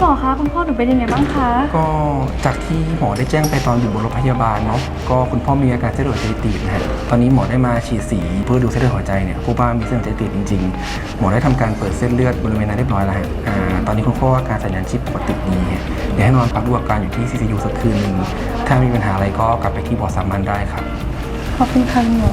คะคุณพ่อหนูเป็นยังไงบ้างคะก็จากที่หมอได้แจ้งไปตอนอยู่บนรถพยาบาลเนาะก็คุณพ่อมีอาการเส้นเลือดหัวใจตีบนะฮะตอนนี้หมอได้มาฉีดสีเพื่อดูเส้นเลือดหัวใจเนี่ยพบว่ามีเส้นเลือดหัวใจตีบจริงๆ หมอได้ทำการเปิดเส้นเลือดบริเวณนั้นเรียบร้อยแล้วฮะอ่าตอนนี้คุณพ่ออาการสัญญาณชีพปกติดีฮะเดี๋ยวให้นอนพักดูอาการอยู่ที่ CCU สักคืนหนึ่งถ้ามีปัญหาอะไรก็กลับไปที่บอร์ดสามัญได้ครับ ขอบคุณค่ะคุณหมอ